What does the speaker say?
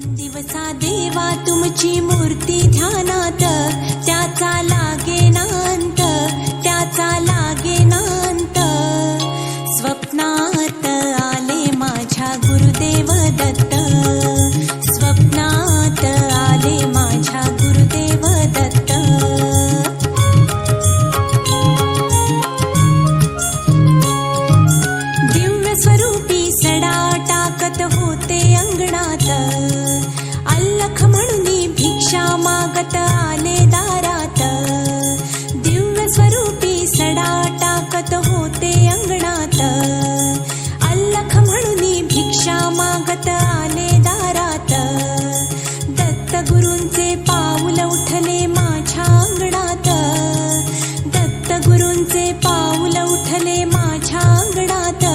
दिवसा देवा तुमची मूर्ती ध्यानात. त्याचा लागे नांत त्याचा लागे नांत. स्वप्नात आले माझ्या गुरुदेव दत्त. स्वप्नात आले माझ्या गुरुदेव दत्त. दिव्य स्वरूपी सडा टाकत होते अंगणात. सांगत आले दारात. दत्त गुरूंचे पाऊल उठले माझ्या अंगणात. दत्तगुरूंचे पाऊल उठले माझ्या अंगणात.